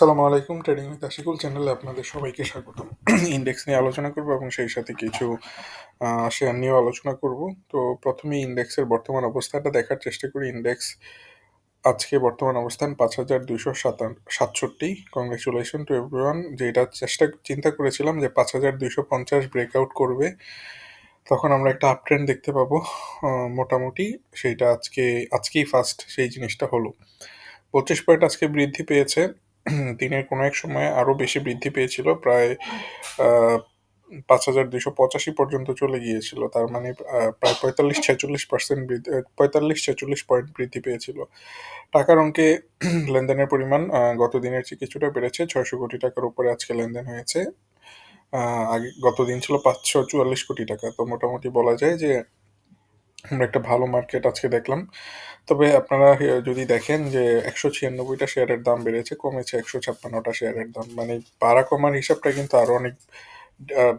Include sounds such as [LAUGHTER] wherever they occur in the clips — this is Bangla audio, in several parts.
আসসালামু আলাইকুম ট্রেডিং উইথ আশিকুল চ্যানেলে আপনাদের সবাইকে স্বাগত। ইন্ডেক্স নিয়ে আলোচনা করব এবং সেই সাথে কিছু শেয়ার নিয়েও আলোচনা করব। তো প্রথমে ইন্ডেক্সের বর্তমান অবস্থাটা দেখার চেষ্টা করি। ইন্ডেক্স আজকে বর্তমান অবস্থান পাঁচ হাজার দুইশো সাতষট্টি। কংগ্রেচুলেশন টু এভরিওয়ান যেটা চেষ্টা, চিন্তা করেছিলাম যে পাঁচ হাজার দুইশো পঞ্চাশ ব্রেকআউট করবে। তখন আমরা একটা আপ ট্রেন্ড দেখতে পাবো মোটামুটি। সেইটা আজকে, আজকেই ফার্স্ট সেই জিনিসটা হলো। পঁচিশ পয়েন্ট আজকে বৃদ্ধি পেয়েছে। [CLEARS THROAT] দিনের কোনো এক সময় আরও বেশি বৃদ্ধি পেয়েছিল, প্রায় পাঁচ হাজার দুশো পঁচাশি পর্যন্ত চলে গিয়েছিল। তার মানে প্রায় পঁয়তাল্লিশ ছেচল্লিশ পার্সেন্ট বৃদ্ধি পঁয়তাল্লিশ ছেচল্লিশ পয়েন্ট বৃদ্ধি পেয়েছিল। টাকার অঙ্কে [CLEARS THROAT] লেনদেনের পরিমাণ গত দিনের চেয়ে কিছুটা বেড়েছে, ছয়শো কোটি টাকার উপরে আজকে লেনদেন হয়েছে। আগে, গত দিন ছিল পাঁচশো চুয়াল্লিশ কোটি টাকা। তো মোটামুটি বলা যায় যে আমরা একটা ভালো মার্কেট আজকে দেখলাম। তবে আপনারা যদি দেখেন যে একশো ছিয়ানব্বইটা শেয়ারের দাম বেড়েছে, কমেছে একশো ছাপ্পান্নটা শেয়ারের দাম। মানে বাড়া কমার হিসাবটা কিন্তু আরও অনেক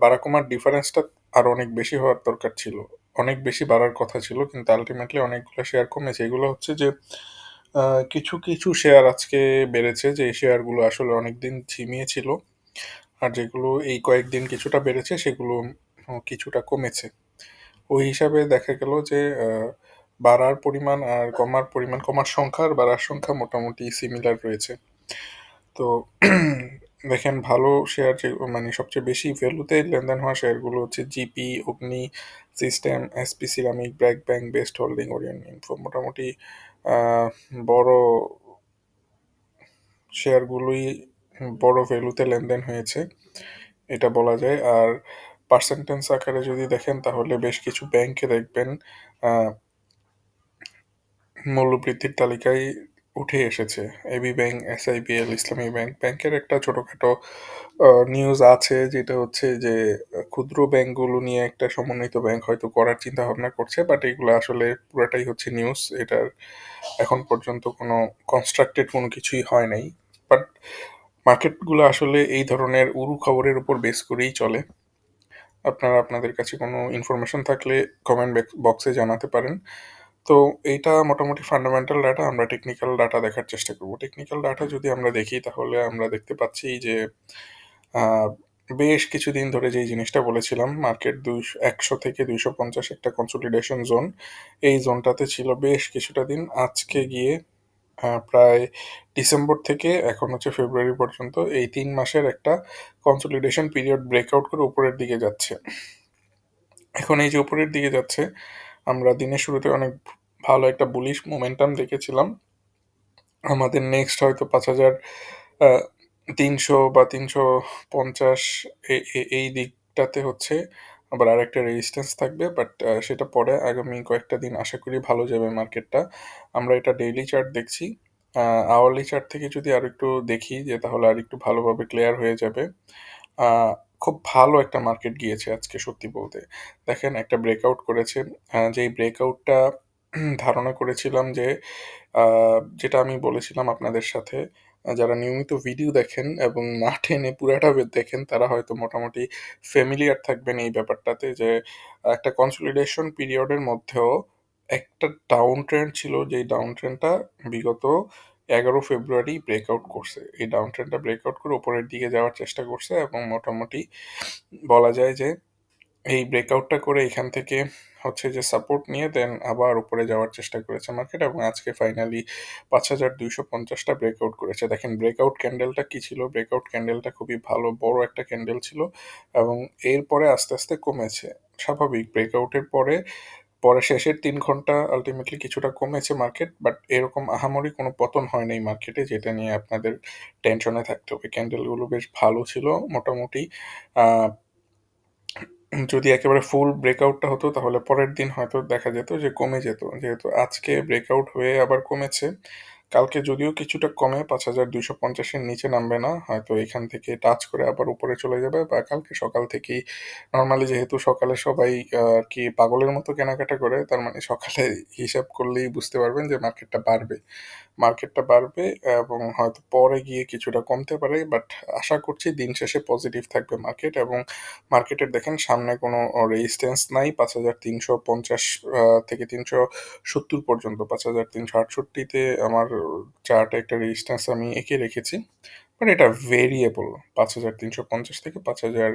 বাড়া কমার ডিফারেন্সটা আরও অনেক বেশি হওয়ার দরকার ছিল। অনেক বেশি বাড়ার কথা ছিল, কিন্তু আলটিমেটলি অনেকগুলো শেয়ার কমেছে। এগুলো হচ্ছে যে কিছু কিছু শেয়ার আজকে বেড়েছে যে শেয়ারগুলো আসলে অনেকদিন ঝিমিয়ে ছিল। আর যেগুলো এই কয়েকদিন কিছুটা বেড়েছে, সেগুলো কিছুটা কমেছে। ওই হিসাবে দেখা গেল যে বাড়ার পরিমাণ আর কমার পরিমাণ, কমার সংখ্যা আর বাড়ার সংখ্যা মোটামুটি সিমিলার রয়েছে। তো [CLEARS THROAT] দেখেন, ভালো শেয়ার যে মানে সবচেয়ে বেশি ভ্যালুতে লেনদেন হওয়া শেয়ারগুলো হচ্ছে GP Agni system SP ceramic BRAC bank best holding Orion info মোটামুটি বড় শেয়ারগুলোই বড় ভ্যালুতে লেনদেন হয়েছে, এটা বলা যায়। আর পার্সেন্টেন্স আকারে যদি দেখেন, তাহলে বেশ কিছু ব্যাংকে দেখবেন মূল্যবৃদ্ধির তালিকায় উঠে এসেছে। AB bank SIBL Islami bank ব্যাংকের একটা ছোটোখাটো নিউজ আছে, যেটা হচ্ছে যে, ক্ষুদ্র ব্যাংকগুলো নিয়ে একটা সমন্বিত ব্যাংক হয়তো করার চিন্তা ভাবনা করছে বাট এগুলো আসলে পুরাটাই হচ্ছে নিউজ এটার এখন পর্যন্ত কোনো কনস্ট্রাক্টেড কোনো কিছুই হয় নাই। বাট মার্কেটগুলো আসলে এই ধরনের উরু খবরের উপর বেস করেই চলে। আপনারা আপনাদের কাছে কোনো ইনফরমেশন থাকলে কমেন্ট বক্সে জানাতে পারেন। তো এইটা মোটামুটি ফান্ডামেন্টাল ডাটা আমরা টেকনিক্যাল ডাটা দেখার চেষ্টা করব। টেকনিক্যাল ডাটা যদি আমরা দেখি, তাহলে আমরা দেখতে পাচ্ছি যে বেশ কিছুদিন ধরে যেই জিনিসটা বলেছিলাম মার্কেট দুইশো, একশো থেকে দুইশো পঞ্চাশ একটা কনসোলিডেশন জোন এই জোনটাতে ছিল বেশ কিছুটা দিন। আজকে গিয়ে প্রায় ডিসেম্বর থেকে এখন হচ্ছে ফেব্রুয়ারি পর্যন্ত এই তিন মাসের একটা কনসোলিডেশন পিরিয়ড ব্রেকআউট করে উপরের দিকে যাচ্ছে। এখন এই যে উপরের দিকে যাচ্ছে, আমরা দিনের শুরুতে অনেক ভালো একটা বুলিশ মোমেন্টাম দেখেছিলাম। আমাদের নেক্সট হয়তো পাঁচ হাজার তিনশো বা তিনশো পঞ্চাশ এই দিকটাতে হচ্ছে আবার আর একটা রেজিস্ট্যান্স থাকবে বাট সেটা পরে আগামী কয়েকটা দিন আশা করি ভালো যাবে মার্কেটটা আমরা এটা ডেইলি চার্ট দেখছি। আওয়ারলি চার্ট থেকে যদি আর একটু দেখি, যে তাহলে আর একটু ভালোভাবে ক্লিয়ার হয়ে যাবে। খুব ভালো একটা মার্কেট গিয়েছে আজকে, সত্যি বলতে। দেখেন, একটা ব্রেকআউট করেছে যেই ব্রেকআউটটা ধারণা করেছিলাম যে যেটা আমি বলেছিলাম আপনাদের সাথে যারা নিয়মিত ভিডিও দেখেন এবং না টেনে পুরাটা দেখেন, তারা হয়তো মোটামুটি ফ্যামিলিয়ার থাকবেন এই ব্যাপারটাতে যে, একটা কনসলিডেশন পিরিয়ডের মধ্যেও একটা ডাউন ট্রেন্ড ছিল, যেই ডাউন ট্রেন্ডটা বিগত এগারো ফেব্রুয়ারি ব্রেকআউট করছে। এই ডাউন ট্রেন্ডটা ব্রেকআউট করে উপরের দিকে যাওয়ার চেষ্টা করছে এবং মোটামুটি বলা যায় যে, এই ব্রেকআউটটা করে এখান থেকে হচ্ছে যে সাপোর্ট নিয়ে দেন আবার উপরে যাওয়ার চেষ্টা করেছে মার্কেট এবং আজকে ফাইনালি পাঁচ হাজার দুইশো পঞ্চাশটা ব্রেকআউট করেছে। দেখেন ব্রেকআউট ক্যান্ডেলটা কি ছিল? ব্রেকআউট ক্যান্ডেলটা খুবই ভালো, বড় একটা ক্যান্ডেল ছিল এবং এরপরে আস্তে আস্তে কমেছে। স্বাভাবিক ব্রেকআউটের পরে পরে শেষের তিন ঘণ্টা আলটিমেটলি কিছুটা কমেছে মার্কেট বাট এরকম আহামরি কোনো পতন হয় নাই মার্কেটে যেটা নিয়ে আপনাদের টেনশনে থাকতে হবে। ক্যান্ডেলগুলো বেশ ভালো ছিল মোটামুটি। যদি একেবারে ফুল ব্রেকআউটটা হতো, তাহলে পরের দিন হয়তো দেখা যেত যে কমে যেত। যেহেতু আজকে ব্রেকআউট হয়ে আবার কমেছে, কালকে যদিও কিছুটা কমে, পাঁচ হাজার দুইশো পঞ্চাশের নিচে নামবে না, হয়তো এখান থেকে টাচ করে আবার উপরে চলে যাবে, বা কালকে সকাল থেকেই নর্মালি যেহেতু সকালে সবাই কি পাগলের মতো কেনাকাটা করে, তার মানে সকালে হিসাব করলেই বুঝতে পারবেন যে মার্কেটটা বাড়বে। মার্কেটটা বাড়বে এবং হয়তো পরে গিয়ে কিছুটা কমতে পারে বাট আশা করছি দিন শেষে পজিটিভ থাকবে মার্কেট এবং মার্কেটের দেখেন সামনে কোনো রেজিস্ট্যান্স নাই, পাঁচ হাজার তিনশো পঞ্চাশ থেকে তিনশো সত্তর পর্যন্ত, পাঁচ হাজার তিনশো আটষট্টিতে আমার চার্টে একটা রেজিস্ট্যান্স আমি এঁকে রেখেছি। বাট এটা ভেরিয়েবল পাঁচ হাজার তিনশো পঞ্চাশ থেকে পাঁচ হাজার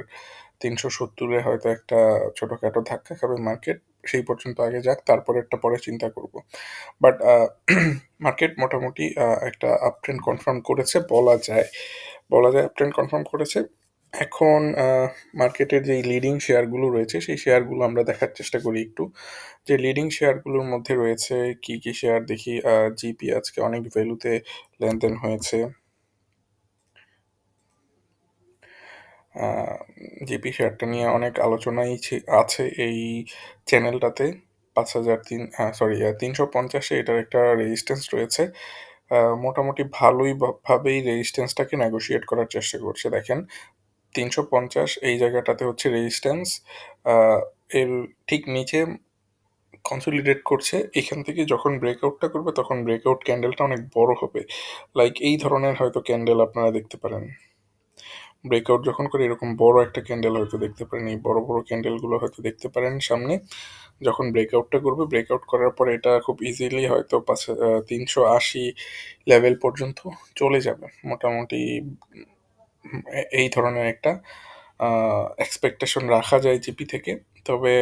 তিনশো সত্তরে হয়তো একটা ছোটোখাটো ধাক্কা খাবে মার্কেট সেই পর্যন্ত আগে যাক, তারপরে একটা পরে চিন্তা করব। বাট মার্কেট [CLEARS THROAT] মোটামুটি একটা আপ ট্রেন্ড কনফার্ম করেছে, বলা যায়। বলা যায় আপ ট্রেন্ড কনফার্ম করেছে। এখন মার্কেটের যেই লিডিং শেয়ারগুলো রয়েছে, সেই শেয়ারগুলো আমরা দেখার চেষ্টা করি একটু। যে লিডিং শেয়ারগুলোর মধ্যে রয়েছে, কি কি শেয়ার দেখি জিপি আজকে অনেক ভ্যালুতে লেনদেন হয়েছে। জিপি শেয়ারটা নিয়ে অনেক আলোচনাই আছে এই চ্যানেলটাতে। পাঁচ হাজার তিন সরি তিনশো পঞ্চাশে এটার একটা রেজিস্ট্যান্স রয়েছে। মোটামুটি ভালোই ভাবেই রেজিস্ট্যান্সটাকে নেগোশিয়েট করার চেষ্টা করছে। দেখেন, তিনশো পঞ্চাশ এই জায়গাটাতে হচ্ছে রেজিস্ট্যান্স এর ঠিক নিচে কনসলিডেট করছে। এখান থেকে যখন ব্রেকআউটটা করবে, তখন ব্রেকআউট ক্যান্ডেলটা অনেক বড় হবে। লাইক এই ধরনের হয়তো ক্যান্ডেল আপনারা দেখতে পারেন। ব্রেকআউট যখন করে, এরকম বড় একটা ক্যান্ডেল হয়তো দেখতে পারেন, এই বড় বড় ক্যান্ডেলগুলো হয়তো দেখতে পারেন সামনে। যখন ব্রেকআউটটা করবে ব্রেকআউট করার পরে এটা খুব ইজিলি হয়তো পাঁচ তিনশো আশি লেভেল পর্যন্ত চলে যাবে। মোটামুটি এই ধরনের একটা এক্সপেকটেশন রাখা যায় জিপি থেকে। তবে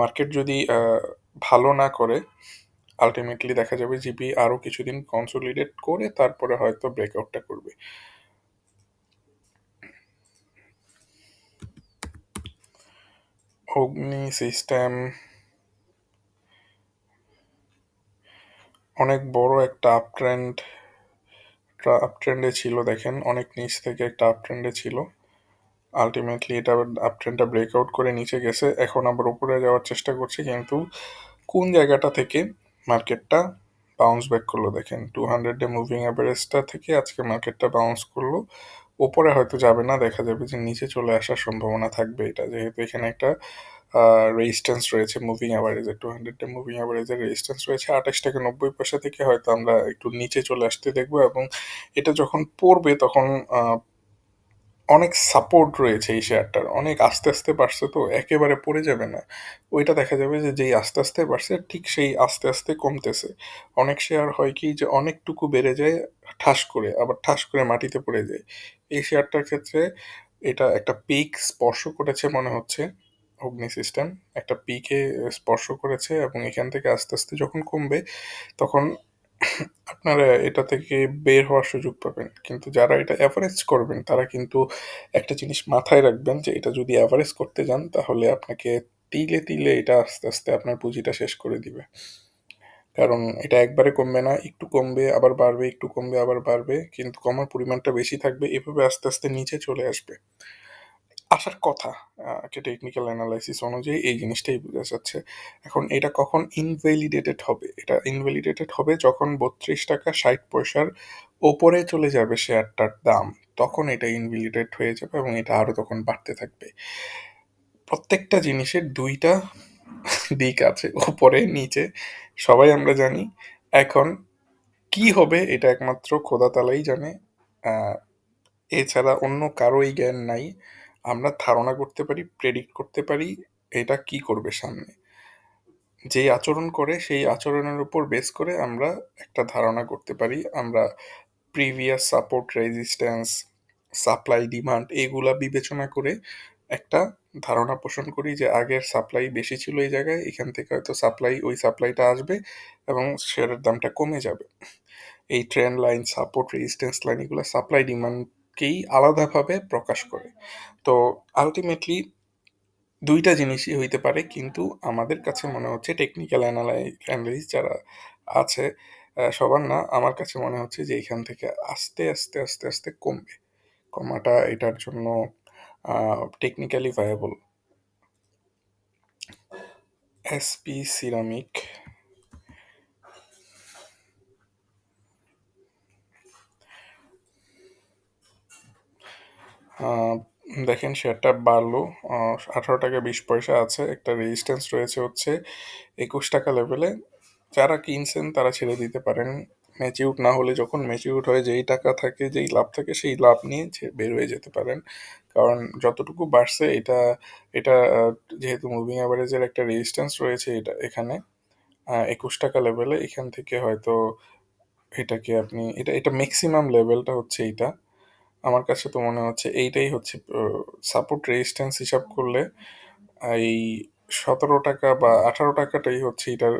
মার্কেট যদি ভালো না করে আলটিমেটলি দেখা যাবে জিপি আরও কিছুদিন কনসোলিডেট করে, তারপরে হয়তো ব্রেকআউটটা করবে। অগ্নি সিস্টেম অনেক বড় একটা আপ ট্রেন্ড আপ ট্রেন্ডে ছিল, দেখেন, অনেক নিচ থেকে একটা আপ ট্রেন্ডে ছিল। আলটিমেটলি এটা আপ ট্রেন্ডটা ব্রেকআউট করে নিচে গেছে। এখন আবার উপরে যাওয়ার চেষ্টা করছে, কিন্তু কোন জায়গাটা থেকে মার্কেটটা বাউন্স ব্যাক করল, দেখেন টু হান্ড্রেড ডে মুভিং অ্যাভারেজটা থেকে আজকে মার্কেটটা বাউন্স করল। ওপরে হয়তো যাবে না, দেখা যাবে যে নিচে চলে আসার সম্ভাবনা থাকবে এটা। যেহেতু এখানে একটা রেজিস্ট্যান্স রয়েছে মুভিং অ্যাভারেজে টু হান্ড্রেড ডে মুভিং অ্যাভারেজের রেজিস্ট্যান্স রয়েছে, আঠাশ থেকে নব্বই পয়সা থেকে হয়তো আমরা একটু নিচে চলে আসতে দেখব এবং এটা যখন পড়বে তখন অনেক সাপোর্ট রয়েছে এই শেয়ারটার অনেক আস্তে আস্তে বাড়ছে তো, একেবারে পড়ে যাবে না। ওইটা দেখা যাবে যে যেই আস্তে আস্তে বাড়ছে, ঠিক সেই আস্তে আস্তে কমতেছে। অনেক শেয়ার হয় কি যে অনেকটুকু বেড়ে যায় ঠাস করে, আবার ঠাস করে মাটিতে পড়ে যায়। এই শেয়ারটার ক্ষেত্রে এটা একটা পিক স্পর্শ করেছে মনে হচ্ছে, অগ্নি সিস্টেম একটা পিকে স্পর্শ করেছে এবং এখান থেকে আস্তে আস্তে যখন কমবে, তখন আপনারা এটা থেকে বের হওয়ার সুযোগ পাবেন। কিন্তু যারা এটা অ্যাভারেজ করবেন, তারা কিন্তু একটা জিনিস মাথায় রাখবেন যে এটা যদি অ্যাভারেজ করতে যান, তাহলে আপনাকে তিলে তিলে এটা আস্তে আস্তে আপনার পুঁজিটা শেষ করে দিবে। কারণ এটা একবারে কমবে না, একটু কমবে, আবার বাড়বে, একটু কমবে, আবার বাড়বে, কিন্তু কমার পরিমাণটা বেশি থাকবে, এভাবে আস্তে আস্তে নিচে চলে আসবে। আসার কথা যে টেকনিক্যাল অ্যানালাইসিস অনুযায়ী এই জিনিসটাই বোঝা যাচ্ছে। এখন এটা কখন ইনভ্যালিডেটেড হবে? এটা ইনভ্যালিডেটেড হবে যখন বত্রিশ টাকা ষাট পয়সার ওপরে চলে যাবে শেয়ারটার দাম, তখন এটা ইনভ্যালিডেট হয়ে যাবে এবং এটা আরও তখন বাড়তে থাকবে। প্রত্যেকটা জিনিসের দুইটা দিক আছে, ওপরে, নিচে, সবাই আমরা জানি। এখন কি হবে এটা একমাত্র খোদা তালাই জানে। এছাড়া অন্য কারোই জ্ঞান নাই। আমরা ধারণা করতে পারি প্রেডিক্ট করতে পারি এটা কি করবে সামনে। যেই আচরণ করে, সেই আচরণের উপর বেস করে আমরা একটা ধারণা করতে পারি। আমরা previous support resistance supply demand এগুলা বিবেচনা করে একটা ধারণা পোষণ করি যে আগের সাপ্লাই বেশি ছিল এই জায়গায়, এখান থেকে হয়তো সাপ্লাই ওই সাপ্লাইটা আসবে এবং শেয়ারের দামটা কমে যাবে। এই trend line support resistance line এগুলো সাপ্লাই ডিমান্ডকেই আলাদাভাবে প্রকাশ করে। তো আলটিমেটলি দুইটা জিনিসই হইতে পারে, কিন্তু আমাদের কাছে মনে হচ্ছে টেকনিক্যাল অ্যানালাইস যারা আছে সবার না, আমার কাছে মনে হচ্ছে যে এখান থেকে আস্তে আস্তে আস্তে আস্তে কমবে। কমাটা এটার জন্য টেকনিক্যালি ভায়াবল এসপি সিরামিক দেখেন শেয়ারটা বাড়লো। আঠারো টাকা বিশ পয়সা আছে। একটা রেজিস্ট্যান্স রয়েছে হচ্ছে একুশ টাকা লেভেলে যারা কিনছেন তারা ছেড়ে দিতে পারেন। ম্যাচিউড না হলে যখন ম্যাচিউড হয়ে যেই টাকা থাকে, যেই লাভ থাকে, সেই লাভ নিয়ে বের হয়ে যেতে পারেন। কারণ যতটুকু বাড়ছে এটা এটা যেহেতু মুভিং অ্যাভারেজের একটা রেজিস্ট্যান্স রয়েছে এটা, এখানে একুশ টাকা লেভেলে এখান থেকে হয়তো এটাকে আপনি, এটা এটা ম্যাক্সিমাম লেভেলটা হচ্ছে এইটা। আমার কাছে তো মনে হচ্ছে এইটাই হচ্ছে সাপোর্ট রেজিস্ট্যান্স হিসাব করলে, এই সতেরো টাকা বা আঠারো টাকাটাই হচ্ছে এটার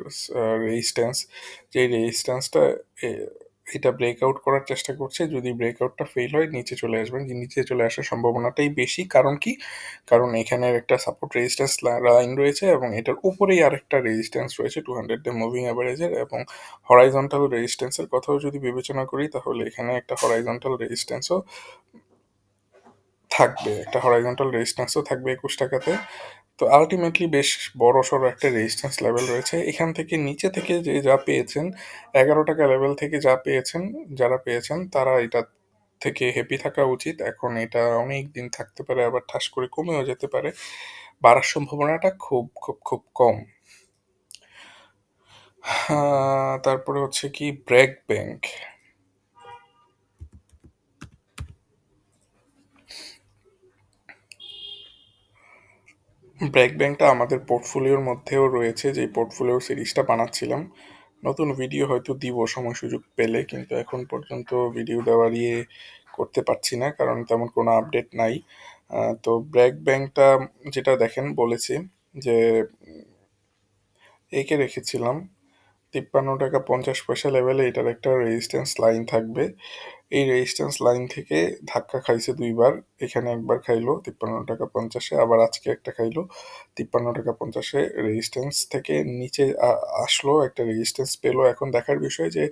রেজিস্ট্যান্স যে রেজিস্ট্যান্সটা এটা ব্রেকআউট করার চেষ্টা করছে। যদি ব্রেকআউটটা ফেল হয়, নিচে চলে আসবেন। নিচে চলে আসার সম্ভাবনাটাই বেশি। কারণ কি? কারণ এখানে একটা সাপোর্ট রেজিস্ট্যান্স লাইন রয়েছে এবং এটার উপরেই আরেকটা রেজিস্ট্যান্স রয়েছে টু হান্ড্রেড ডে মুভিং অ্যাভারেজের এবং হরাইজন্টাল রেজিস্ট্যান্সের কথাও যদি বিবেচনা করি, তাহলে এখানে একটা হরাইজন্টাল রেজিস্ট্যান্সও থাকবে। একটা হরাইজন্টাল রেজিস্ট্যান্সও থাকবে একুশ টাকাতে। তো আলটিমেটলি বেশ বড় সড়ো একটা রেজিস্ট্যান্স লেভেল রয়েছে। এখান থেকে নিচে থেকে যে যা পেয়েছেন এগারো টাকা লেভেল থেকে যা পেয়েছেন, যারা পেয়েছেন, তারা এটা থেকে হ্যাপি থাকা উচিত। এখন এটা অনেক দিন থাকতে পারে, আবার ঠাস করে কমেও যেতে পারে। বাড়ার সম্ভাবনাটা খুব খুব খুব কম। তারপরে হচ্ছে কি ব্র্যাক ব্যাংক ব্র্যাক ব্যাংকটা আমাদের পোর্টফোলিওর মধ্যেও রয়েছে যে পোর্টফোলিও সিরিজটা বানাচ্ছিলাম। নতুন ভিডিও হয়তো দিব, সময় সুযোগ পেলে, কিন্তু এখন পর্যন্ত ভিডিও দেওয়ার ইয়ে করতে পারছি না, কারণ তেমন কোনো আপডেট নাই। তো ব্র্যাক ব্যাংকটা যেটা দেখেন বলেছি যে একে রেখেছিলাম তিপ্পান্ন টাকা পঞ্চাশ পয়সা লেভেলে এটার একটা রেজিস্ট্যান্স লাইন থাকবে। এই রেজিস্ট্যান্স লাইন থেকে ধাক্কা খাইছে দুইবার, এখানে একবার খাইলো তিপ্পান্ন টাকা পঞ্চাশে, আবার আজকে একটা খাইলো তিপ্পান্ন টাকা পঞ্চাশে। রেজিস্ট্যান্স থেকে নিচে আসলো, একটা রেজিস্ট্যান্স পেল। এখন দেখার বিষয় যে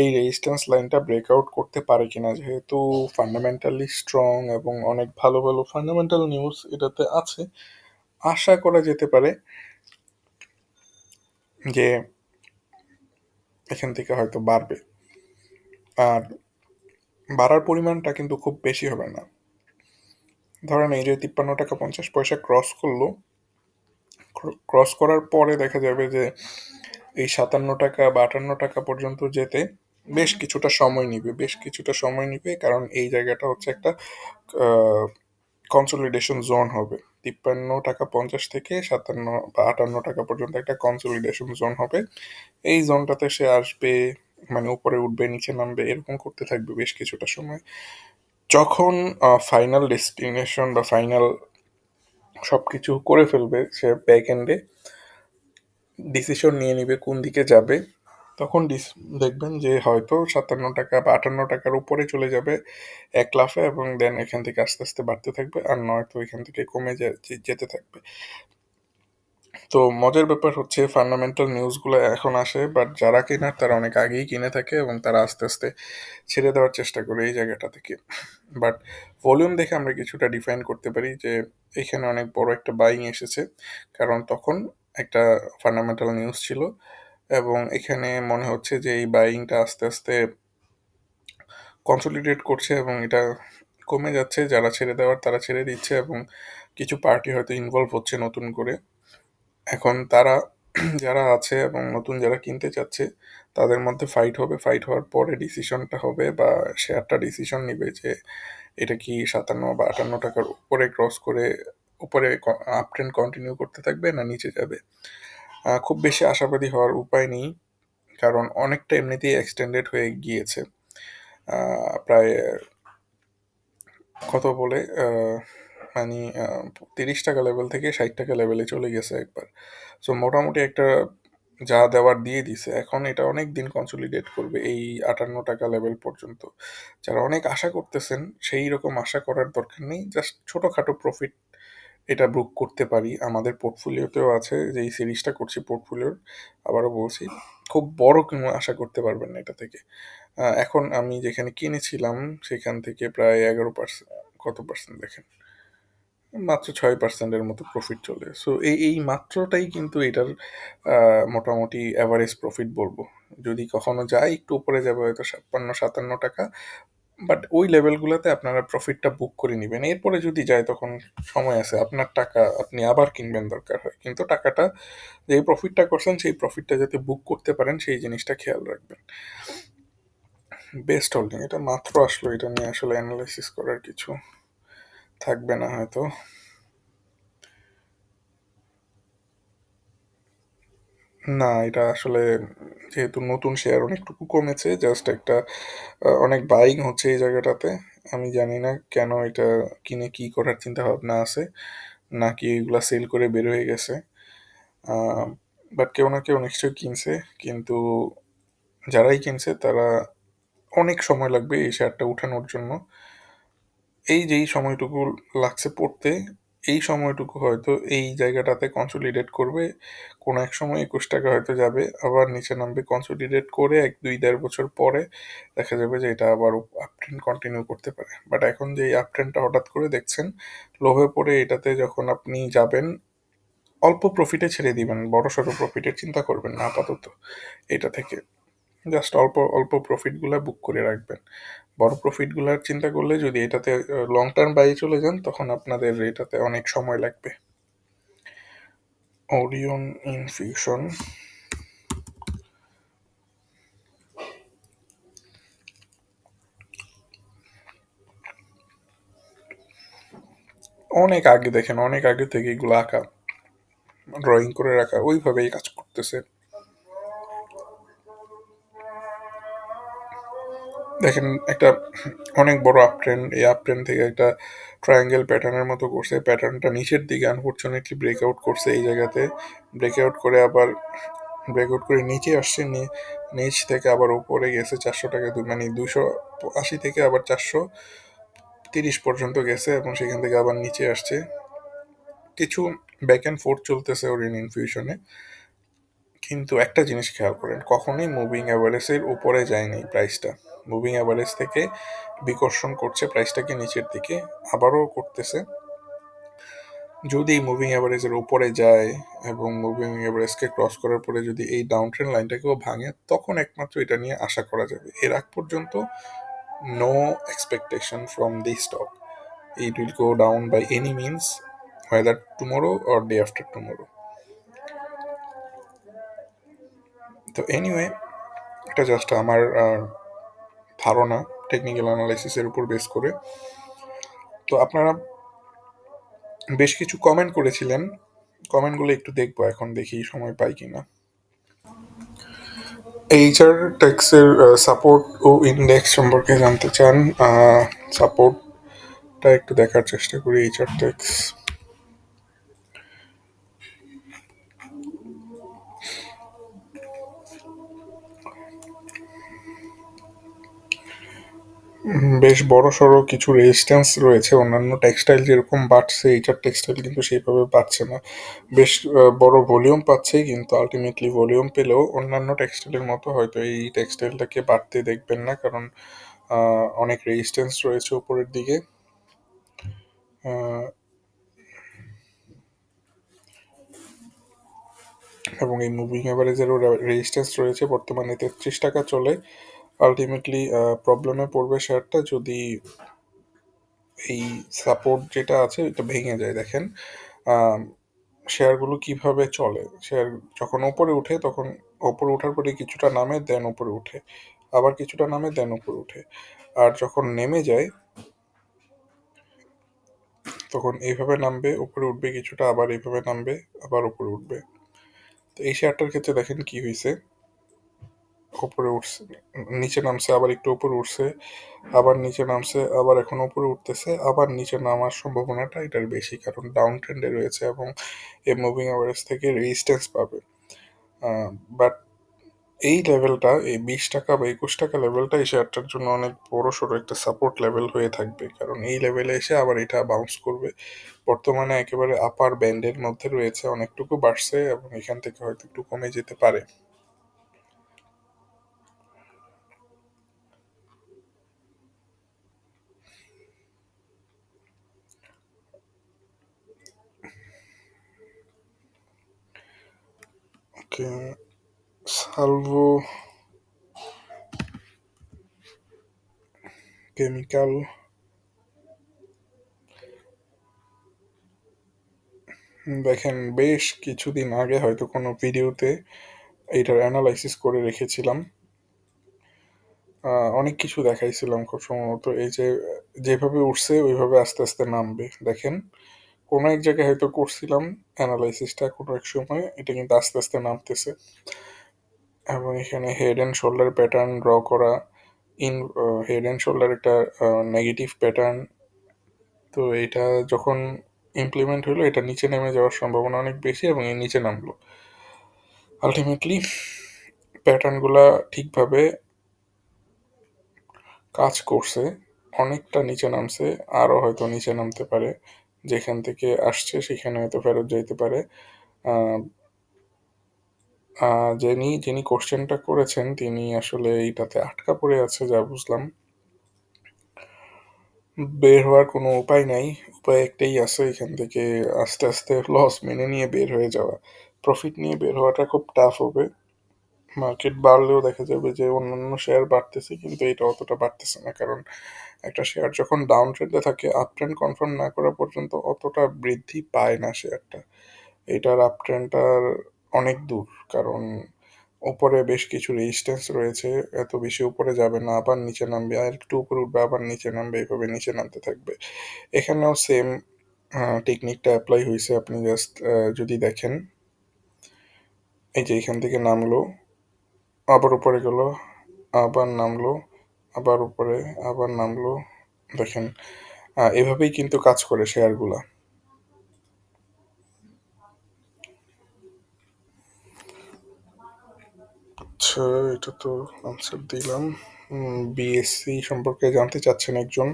এই রেজিস্ট্যান্স লাইনটা ব্রেকআউট করতে পারে কিনা, যেহেতু ফান্ডামেন্টালি স্ট্রং এবং অনেক ভালো ভালো ফান্ডামেন্টাল নিউজ এটাতে আছে। আশা করা যেতে পারে যে এখান থেকে হয়তো বাড়বে। আর বাড়ার পরিমাণটা কিন্তু খুব বেশি হবে না। ধরেন এই যে তিপ্পান্ন টাকা পঞ্চাশ পয়সা ক্রস করল ক্রস করার পরে দেখা যাবে যে এই সাতান্ন টাকা বা আটান্ন টাকা পর্যন্ত যেতে বেশ কিছুটা সময় নিবে, বেশ কিছুটা সময় নিবে, কারণ এই জায়গাটা হচ্ছে একটা কনসলিডেশন জোন হবে। তিপ্পান্ন টাকা পঞ্চাশ থেকে সাতান্ন বা আটান্ন টাকা পর্যন্ত একটা কনসলিডেশন জোন হবে। এই জোনটাতে সে আসবে মানে উপরে উঠবে, নিচে নামবে, এরকম করতে থাকবে বেশ কিছুটা সময়। যখন ফাইনাল ডেস্টিনেশন বা ফাইনাল সব কিছু করে ফেলবে সে ব্যাক এন্ডে ডিসিশন নিয়ে নিবে কোন দিকে যাবে। তখন ডিস, দেখবেন যে হয়তো সাতান্ন টাকা বা আটান্ন টাকার উপরে চলে যাবে এক লাফে এবং দেন এখান থেকে আস্তে আস্তে বাড়তে থাকবে আর নয়তো এখান থেকে কমে যেতে থাকবে। তো মজার ব্যাপার হচ্ছে ফান্ডামেন্টাল নিউজগুলো এখন আসে বাট যারা কেনার তারা অনেক আগেই কিনে থাকে এবং তারা আস্তে আস্তে ছেড়ে দেওয়ার চেষ্টা করে এই জায়গাটা থেকে। বাট ভলিউম দেখে আমরা কিছুটা ডিফাইন করতে পারি যে এখানে অনেক বড় একটা বাইং এসেছে, কারণ তখন একটা ফান্ডামেন্টাল নিউজ ছিল। এবং এখানে মনে হচ্ছে যে এই বাইংটা আস্তে আস্তে কনসলিডেট করছে এবং এটা কমে যাচ্ছে। যারা ছেড়ে দেওয়ার তারা ছেড়ে দিচ্ছে এবং কিছু পার্টি হয়তো ইনভলভ হচ্ছে নতুন করে। এখন তারা [CLEARS THROAT] যারা আছে এবং নতুন যারা কিনতে চাচ্ছে, তাদের মধ্যে ফাইট হবে। ফাইট হওয়ার পরে ডিসিশনটা হবে বা শেয়ারটা ডিসিশন নিবে যে এটা কি সাতান্ন বা আটান্ন টাকার উপরে ক্রস করে উপরে আপ ট্রেন্ড কন্টিনিউ করতে থাকবে না নিচে যাবে। খুব বেশি আশাবাদী হওয়ার উপায় নেই, কারণ অনেকটা এমনিতেই এক্সটেন্ডেড হয়ে গিয়েছে। প্রায়, কত বলে মানে তিরিশ টাকা লেভেল থেকে ষাট টাকা লেভেলে চলে গেছে একবার। সো মোটামুটি একটা যা দেওয়ার দিয়ে দিছে। এখন এটা অনেক দিন কনসলিডেট করবে এই আটান্ন টাকা লেভেল পর্যন্ত। যারা অনেক আশা করতেছেন, সেই রকম আশা করার দরকার নেই। জাস্ট ছোটোখাটো প্রফিট এটা বুক করতে পারি। আমাদের পোর্টফোলিওতেও আছে যে এই সিরিজটা করছি পোর্টফোলিওর আবারও বলছি, খুব বড় কোনো আশা করতে পারবেন না এটা থেকে। এখন আমি যেখানে কিনেছিলাম, সেখান থেকে প্রায় এগারো পার্সেন্ট কত পার্সেন্ট দেখেন? মাত্র ছয় পার্সেন্টের মতো প্রফিট চলে। সো এই এই মাত্রটাই কিন্তু এটার মোটামুটি অ্যাভারেজ প্রফিট বলব। যদি কখনো যায় একটু উপরে যাবে হয়তো ছাপ্পান্ন সাতান্ন টাকা। বাট ওই লেভেলগুলোতে আপনারা প্রফিটটা বুক করে নেবেন। এরপরে যদি যায়, তখন সময় আছে। আপনার টাকা আপনি আবার কিনবেন দরকার হয়। কিন্তু টাকাটা যে প্রফিটটা করছেন, সেই প্রফিটটা যাতে বুক করতে পারেন, সেই জিনিসটা খেয়াল রাখবেন। বেস্ট হোল্ডিং এটা মাত্র আসলো। এটা নিয়ে আসলে অ্যানালাইসিস করার কিছু থাকবে না হয়তো। না, এটা আসলে যেহেতু নতুন শেয়ার অনেকটুকু কমেছে জাস্ট একটা অনেক বাইং হচ্ছে এই জায়গাটাতে। আমি জানি না কেন এটা কিনে কি করার চিন্তা ভাবনা আছে, নাকি এগুলা সেল করে বের হয়ে গেছে। বাট কেউ না কেউ নিশ্চয়ই কিনছে, কিন্তু যারাই কিনছে তারা অনেক সময় লাগবে এই শেয়ারটা উঠানোর জন্য। এই যেই সময়টুকু লাগছে পড়তে এই সময়টুকু হয়তো এই জায়গাটাতে কনসোলিডেট করবে। কোনো এক সময় একুশ টাকা হয়তো যাবে, আবার নিচে নামবে কনসোলিডেট করে এক, দুই, দেড় বছর পরে দেখা যাবে যে এটা আবার আপ ট্রেন্ড কন্টিনিউ করতে পারে। বাট এখন যে এই আপ ট্রেন্ডটা হঠাৎ করে দেখছেন, লোভে পড়ে এটাতে যখন আপনি যাবেন, অল্প প্রফিটে ছেড়ে দিবেন, বড় সড়ো প্রফিটের চিন্তা করবেন না, আপাতত। এটা থেকে জাস্ট অল্প অল্প প্রফিটগুলো বুক করে রাখবেন। বড় প্রফিটগুলোর চিন্তা করলে যদি এটাতে লং টার্ম বাইয়ে চলে যান, তখন আপনাদের এটাতে অনেক সময় লাগবে। ওরিয়ন ইনফিউশন অনেক আগে দেখেন, অনেক আগে থেকে এগুলো আঁকা ড্রয়িং করে রাখা, ওইভাবেই কাজ করতেছে। দেখেন, একটা অনেক বড় আপ ট্রেন্ড এই আপ ট্রেন্ড থেকে একটা ট্রায়াঙ্গেল প্যাটার্নের মতো করছে। প্যাটার্নটা নিচের দিকে আনফর্চুনেটলি ব্রেকআউট করছে এই জায়গাতে। ব্রেকআউট করে আবার ব্রেকআউট করে নিচে আসছে নিচ থেকে আবার উপরে গেছে চারশো টাকা মানে দুশো আশি থেকে আবার চারশো তিরিশ পর্যন্ত গেছে এবং সেখান থেকে আবার নিচে আসছে। কিছু ব্যাক অ্যান্ড ফোর্থ চলতেছে ওরিয়ন ইনফিউশনে কিন্তু একটা জিনিস খেয়াল করেন, কখনোই মুভিং অ্যাভারেজের উপরে যায়নি প্রাইসটা মুভিং অ্যাভারেজ থেকে বিকর্ষণ করছে প্রাইসটাকে নিচের দিকে, আবারও করতেছে। যদি মুভিং অ্যাভারেজের উপরে যায় এবং মুভিং অ্যাভারেজকে ক্রস করার পরে যদি এই ডাউন ট্রেন লাইনটাকেও ভাঙে, তখন একমাত্র এটা নিয়ে আশা করা যাবে। এর আগ পর্যন্ত no expectation from the stock it will go down by any means whether tomorrow or day after tomorrow তো এনিওয়ে এটা জাস্ট আমার ধারণা টেকনিক্যাল অ্যানালাইসিসের উপর বেস করে। তো আপনারা বেশ কিছু কমেন্ট করেছিলেন। কমেন্টগুলো একটু দেখব, এখন দেখি সময় পাই কিনা। এইচআর ট্যাক্সের সাপোর্ট ও ইন্ডেক্স সম্পর্কে জানতে চান সাপোর্টটা একটু দেখার চেষ্টা করি এইচআর ট্যাক্স বেশ বড় সড়ো কিছু রেজিস্ট্যান্স রয়েছে, অন্যান্য টেক্সটাইল যেরকম বাড়ছে এইটার টেক্সটাইল কিন্তু সেইভাবে বাড়ছে না। বেশ বড় ভলিউম পাচ্ছে কিন্তু আলটিমেটলি ভলিউম পেলেও অন্যান্য টেক্সটাইলের মতো হয়তো এই টেক্সটাইলটাকে বাড়তে দেখবেন না, কারণ অনেক রেজিস্ট্যান্স রয়েছে উপরের দিকে। এবং এই মুভিং অ্যাভারেজেরও রেজিস্ট্যান্স রয়েছে, বর্তমানে তেত্রিশ টাকা চলে। আলটিমেটলি প্রবলেমে পড়বে শেয়ারটা যদি এই সাপোর্ট যেটা আছে এটা ভেঙে যায়। দেখেন শেয়ারগুলো কীভাবে চলে? শেয়ার যখন ওপরে উঠে তখন ওপরে ওঠার পরে কিছুটা নামে দেন উপরে উঠে আবার কিছুটা নামে দেন উপরে উঠে আর যখন নেমে যায়, তখন এইভাবে নামবে উপরে উঠবে কিছুটা, আবার এইভাবে নামবে, আবার উপরে উঠবে। তো এই শেয়ারটার ক্ষেত্রে দেখেন কি হয়েছে উপরে উঠছে, নিচে নামছে, আবার একটু উপরে উঠছে, আবার নিচে নামছে, আবার এখন উপরে উঠতেছে, আবার নিচে নামার সম্ভাবনাটা এটার বেশি, কারণ ডাউন ট্রেন্ডে রয়েছে এবং এই মুভিং অ্যাভারেজ থেকে রেজিস্ট্যান্স পাবে। বাট এই লেভেলটা এই বিশ টাকা বা একুশ টাকা লেভেলটা এই শেয়ারটার জন্য অনেক বড় সড়ো একটা সাপোর্ট লেভেল হয়ে থাকবে, কারণ এই লেভেলে এসে আবার এটা বাউন্স করবে। বর্তমানে একেবারে আপার ব্যান্ডের মধ্যে রয়েছে, অনেকটুকু বাড়ছে এবং এখান থেকে হয়তো একটু কমে যেতে পারে। ওকে সালভো কেমিক্যাল দেখেন, বেশ কিছুদিন আগে হয়তো কোনো ভিডিওতে এইটার অ্যানালাইসিস করে রেখেছিলাম। অনেক কিছু দেখাইছিলাম খুব সম্ভবত। এই যে, যেভাবে উঠছে, ওইভাবে আস্তে আস্তে নামবে। দেখেন কোনো এক জায়গায় হয়তো করছিলাম অ্যানালাইসিসটা কোনো এক সময়, এটা কিন্তু আস্তে আস্তে নামতেছে। এবং এখানে head and shoulder pattern draw করা ইন হেড অ্যান্ড শোল্ডার একটা নেগেটিভ প্যাটার্ন তো এটা যখন ইমপ্লিমেন্ট হলো, এটা নিচে নেমে যাওয়ার সম্ভাবনা অনেক বেশি এবং এর নিচে নামলো। আলটিমেটলি প্যাটার্নগুলা ঠিকভাবে কাজ করছে, অনেকটা নিচে নামছে আরও হয়তো নিচে নামতে পারে। যেখান থেকে আসছে সেখানে হয়তো ফেরত যাইতে পারে। যিনি যিনি কোশ্চেনটা করেছেন, তিনি আসলে এইটাতে আটকা পড়ে আছে যা বুঝলাম। বের হওয়ার কোনো উপায় নাই। উপায় একটাই আছে এখান থেকে আস্তে আস্তে লস মেনে নিয়ে বের হয়ে যাওয়া। প্রফিট নিয়ে বের হওয়াটা খুব টাফ হবে। মার্কেট বাড়লেও দেখা যাবে যে অন্যান্য শেয়ার বাড়তেছে, কিন্তু এটা অতটা বাড়তেছে না। কারণ একটা শেয়ার যখন ডাউন ট্রেন্ডে থাকে আপ ট্রেন্ড কনফার্ম না করা পর্যন্ত অতটা বৃদ্ধি পায় না শেয়ারটা এটার আপ ট্রেন্ডটার অনেক দূর, কারণ উপরে বেশ কিছু রেজিস্ট্যান্স রয়েছে, এত বেশি উপরে যাবে না, আবার নিচে নামবে, আর একটু উপরে উঠবে, আবার নিচে নামবে এইভাবে নিচে নামতে থাকবে। এখানেও সেম টেকনিকটা অ্যাপ্লাই হয়েছে আপনি জাস্ট যদি দেখেন, এই যে এখান থেকে নামলো, আবার উপরে গেল, আবার নামলো আবার উপরে আবার নামলো। দেখেন এভাবেই কিন্তু কাজ করে শেয়ারগুলা। আচ্ছা এটা তো আনসার দিলাম। বিএসসি সম্পর্কে জানতে চাচ্ছেন একজন।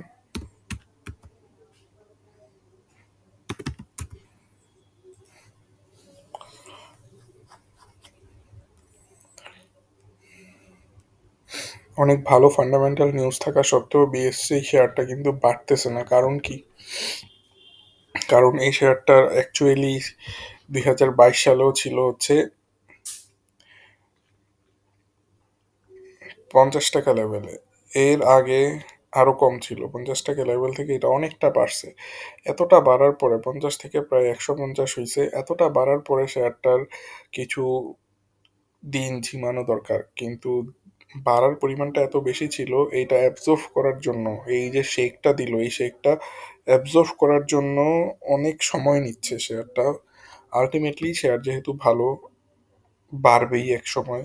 অনেক ভালো ফান্ডামেন্টাল নিউজ থাকা সত্ত্বেও বিএসসি শেয়ারটা কিন্তু বাড়তেছে না। কারণ কি? কারণ এই শেয়ারটার অ্যাকচুয়ালি দুই হাজার বাইশ সালেও ছিল হচ্ছে পঞ্চাশ টাকা লেভেলে এর আগে আরও কম ছিল, পঞ্চাশ টাকা লেভেল থেকে এটা অনেকটা বাড়ছে। এতটা বাড়ার পরে পঞ্চাশ থেকে প্রায় একশো পঞ্চাশ হয়েছে এতটা বাড়ার পরে শেয়ারটার কিছু দিন ঝিমানো দরকার। কিন্তু বাড়ার পরিমাণটা এত বেশি ছিল, এইটা অ্যাবজর্ভ করার জন্য, এই যে শেকটা দিল, এই শেকটা অ্যাবজর্ভ করার জন্য অনেক সময় নিচ্ছে শেয়ারটা আলটিমেটলি শেয়ার যেহেতু ভালো, বাড়বেই এক সময়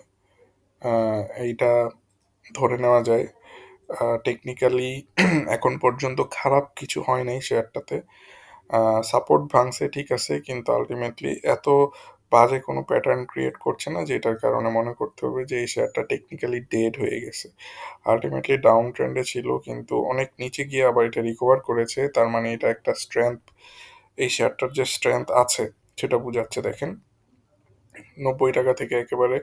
এইটা ধরে নেওয়া যায়। টেকনিক্যালি [CLEARS THROAT] এখন পর্যন্ত খারাপ কিছু হয় নাই শেয়ারটাতে সাপোর্ট ভাঙছে ঠিক আছে, কিন্তু আলটিমেটলি এত বাজে কোনো প্যাটার্ন ক্রিয়েট করছে না, যেটার কারণে মনে করতে হবে যে, এই শেয়ারটা টেকনিক্যালি ডেড হয়ে গেছে। আলটিমেটলি ডাউন ট্রেন্ডে ছিল, কিন্তু অনেক নিচে গিয়ে আবার এটা রিকভার করেছে, তার মানে এটা একটা স্ট্রেংথ এই শেয়ারটার যে স্ট্রেংথ আছে, সেটা বোঝাচ্ছে, দেখেন। নব্বই টাকা থেকে একেবারে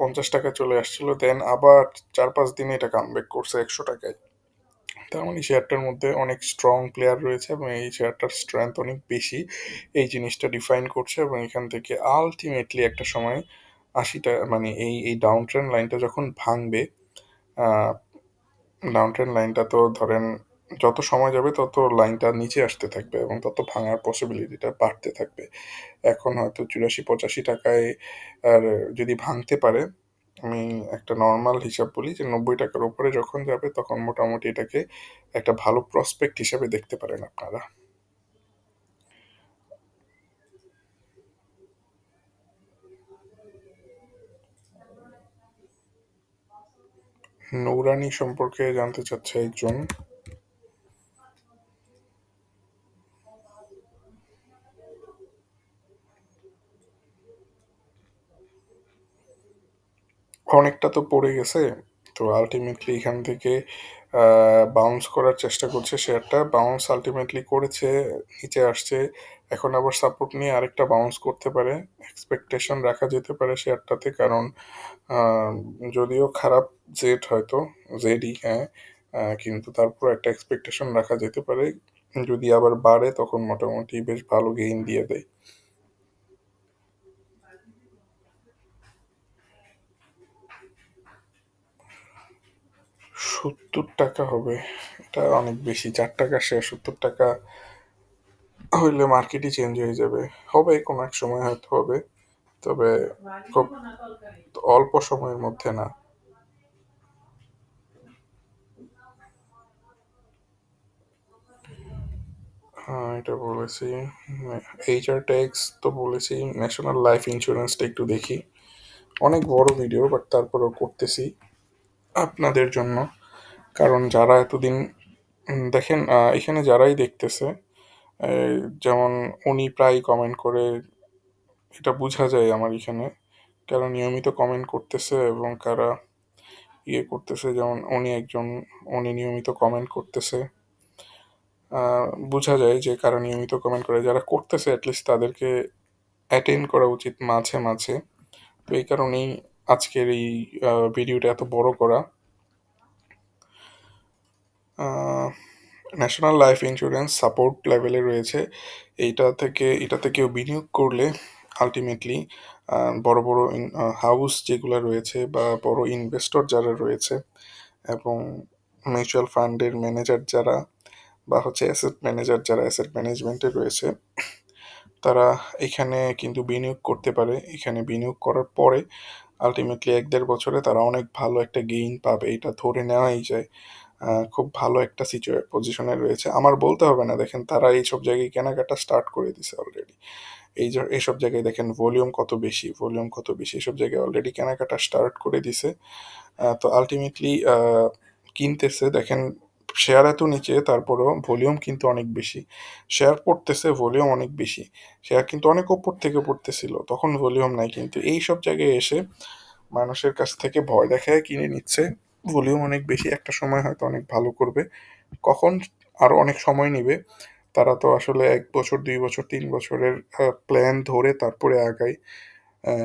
পঞ্চাশ টাকা চলে আসছিল দেন আবার চার পাঁচ দিনে এটা কামব্যাক করছে একশো টাকায়। তার মানে শেয়ারটার মধ্যে অনেক স্ট্রং প্লেয়ার রয়েছে এবং এই শেয়ারটার স্ট্রেংথ অনেক বেশি। এই জিনিসটা ডিফাইন করছে এবং এখান থেকে আলটিমেটলি একটা সময় আশিটা মানে এই এই ডাউন ট্রেন লাইনটা যখন ভাঙবে ডাউন ট্রেন লাইনটা তো ধরেন যত সময় যাবে তত লাইনটা নিচে আসতে থাকবে এবং তত ভাঙার পসিবিলিটিটা বাড়তে থাকবে। এখন হয়তো চুরাশি পঁচাশি টাকায় আর যদি ভাঙতে পারে আমি একটা নর্মাল হিসাব বলি যে নব্বই টাকার ওপরে যখন যাবে তখন মোটামুটি এটাকে একটা ভালো প্রসপেক্ট হিসাবে দেখতে পারেন আপনারা। নৌরানি সম্পর্কে জানতে চাচ্ছে একজন। অনেকটা তো পড়ে গেছে, তো আলটিমেটলি এখান থেকে বাউন্স করার চেষ্টা করছে শেয়ারটা বাউন্স আলটিমেটলি করেছে, নিচে আসছে। এখন আবার সাপোর্ট নিয়ে আরেকটা বাউন্স করতে পারে। এক্সপেকটেশন রাখা যেতে পারে শেয়ারটাতে কারণ যদিও খারাপ জেড হয়তো জেডই হ্যাঁ কিন্তু তারপর একটা এক্সপেকটেশন রাখা যেতে পারে। যদি আবার বাড়ে, তখন মোটামুটি বেশ ভালো গেইন দিয়ে দেয়। সত্তর টাকা হবে। এটা অনেক বেশি। চার টাকা শেয়ার সত্তর টাকা হইলে মার্কেটই চেঞ্জ হয়ে যাবে। হবে কোনো এক সময় হয়তো হবে। তবে খুব অল্প সময়ের মধ্যে না। হ্যাঁ এটা বলেছি। এইচআর ট্যাক্স তো বলেছি। ন্যাশনাল লাইফ ইন্স্যুরেন্সটা একটু দেখি। অনেক বড় ভিডিও বাট তারপরেও করতেছি। আপনাদের জন্য। কারণ যারা এতদিন দেখেন এখানে যারাই দেখতেছে যেমন উনি প্রায় কমেন্ট করে, এটা বোঝা যায় আমার এখানে, কারা নিয়মিত কমেন্ট করতেছে এবং কারা ইয়ে করতেছে। যেমন উনি একজন, উনি নিয়মিত কমেন্ট করতেছে। বোঝা যায় যে কারা নিয়মিত কমেন্ট করে। যারা করতেছে অ্যাটলিস্ট তাদেরকে অ্যাটেন্ড করা উচিত মাঝে মাঝে। তো এই কারণেই আজকের এই ভিডিওটা এত বড় করা। ন্যাশনাল লাইফ ইন্স্যুরেন্স সাপোর্ট লেভেলে রয়েছে। এইটা থেকে, এটাতে কেউ বিনিয়োগ করলে আলটিমেটলি বড় বড় হাউস যেগুলো রয়েছে বা বড় ইনভেস্টর যারা রয়েছে এবং মিউচুয়াল ফান্ডের ম্যানেজার যারা বা হচ্ছে অ্যাসেট ম্যানেজার যারা অ্যাসেট ম্যানেজমেন্টে রয়েছে, তারা এখানে কিন্তু বিনিয়োগ করতে পারে। এখানে বিনিয়োগ করার পরে আলটিমেটলি এক দেড় বছরে তারা অনেক ভালো একটা গেইন পাবে, এটা ধরে নেওয়াই যায়। খুব ভালো একটা সিচুয়ে পজিশনে রয়েছে। আমার বলতে হবে না, দেখেন তারা এইসব জায়গায় কেনাকাটা স্টার্ট করে দিছে অলরেডি এই এইসব জায়গায় দেখেন ভলিউম কত বেশি ভলিউম কত বেশি, এইসব জায়গায় অলরেডি কেনাকাটা স্টার্ট করে দিছে। তো আলটিমেটলি কিনতেছে, দেখেন শেয়ার এত নিচে, তারপরেও ভলিউম কিন্তু অনেক বেশি। শেয়ার পড়তেছে ভলিউম অনেক বেশি। শেয়ার কিন্তু অনেক ওপর থেকে পড়তেছিল, তখন ভলিউম নাই কিন্তু। এই সব জায়গায় এসে মানুষের কাছ থেকে ভয় দেখায়, কিনে নিচ্ছে। ভলিউম অনেক বেশি, একটা সময় হয়তো অনেক ভালো করবে। কখন আরও অনেক সময় নেবে? তারা তো আসলে এক বছর, দুই বছর, তিন বছরের প্ল্যান ধরে তারপরে আগায়।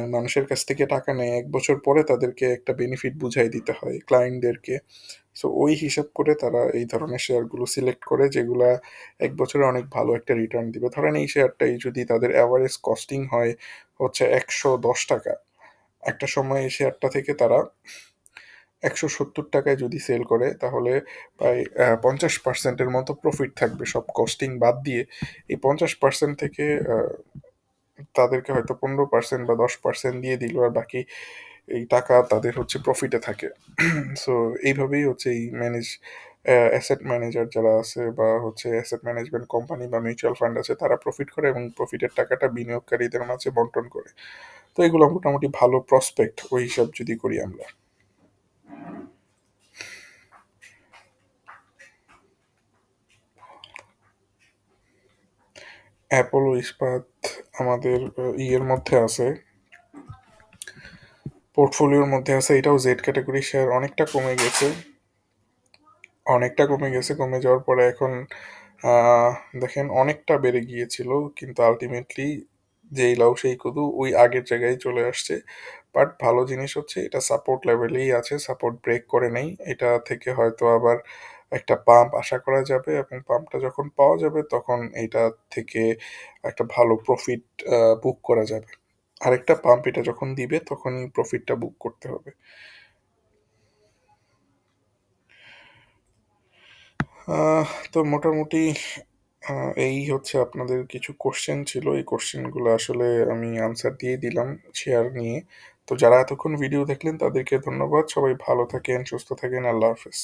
মানুষের কাছ থেকে টাকা নেয়। এক বছর পরে তাদেরকে একটা বেনিফিট বুঝাই দিতে হয় ক্লায়েন্টদেরকে সো ওই হিসাব করে তারা এই ধরনের শেয়ারগুলো সিলেক্ট করে, যেগুলা এক বছরে অনেক ভালো একটা রিটার্ন দিবে। ধরেন এই শেয়ারটাই যদি তাদের অ্যাভারেজ কস্টিং হয় হচ্ছে একশো দশ টাকা। একটা সময় এই শেয়ারটা থেকে তারা একশো সত্তর টাকায় যদি সেল করে, তাহলে প্রায় পঞ্চাশ পার্সেন্টের মতো প্রফিট থাকবে সব কস্টিং বাদ দিয়ে। এই পঞ্চাশ পার্সেন্ট থেকে তাদেরকে হয়তো পনেরো পার্সেন্ট বা দশ পার্সেন্ট দিয়ে দিল আর বাকি এই টাকা তাদের হচ্ছে প্রফিটে থাকে। [CLEARS THROAT] সো এইভাবেই হচ্ছে এই ম্যানেজ অ্যাসেট ম্যানেজার যারা আছে বা হচ্ছে অ্যাসেট ম্যানেজমেন্ট কোম্পানি বা মিউচুয়াল ফান্ড আছে, তারা প্রফিট করে এবং প্রফিটের টাকাটা বিনিয়োগকারীদের মাঝে বন্টন করে। তো এগুলো মোটামুটি ভালো প্রসপেক্ট ওই হিসাব যদি করি আমরা। অ্যাপোলো ইস্পাত আমাদের ইয়ের মধ্যে আছে। পোর্টফোলিওর মধ্যে আছে, এটাও জেড ক্যাটাগরি শেয়ার অনেকটা কমে গেছে। অনেকটা কমে গেছে, কমে যাওয়ার পরে এখন দেখেন অনেকটা বেড়ে গিয়েছিল, কিন্তু আলটিমেটলি যেই লাউ সেই কদু ওই আগের জায়গায় চলে আসছে। বাট ভালো জিনিস হচ্ছে, এটা সাপোর্ট লেভেলেই আছে সাপোর্ট ব্রেক করে নেই। এটা থেকে হয়তো আবার একটা পাম্প আশা করা যাবে এবং পাম্পটা যখন পাওয়া যাবে, তখন এটা থেকে একটা ভালো প্রফিট বুক করা যাবে। আরেকটা পাম্প এটা যখন দিবে, তখনই প্রফিটটা বুক করতে হবে। তো মোটামুটি এই হচ্ছে আপনাদের কিছু কোশ্চেন ছিল। এই কোশ্চেনগুলো আসলে আমি আনসার দিয়ে দিলাম শেয়ার নিয়ে। তো যারা এতক্ষণ ভিডিও দেখলেন, তাদেরকে ধন্যবাদ। সবাই ভালো থাকেন, সুস্থ থাকেন। আল্লাহ হাফেজ।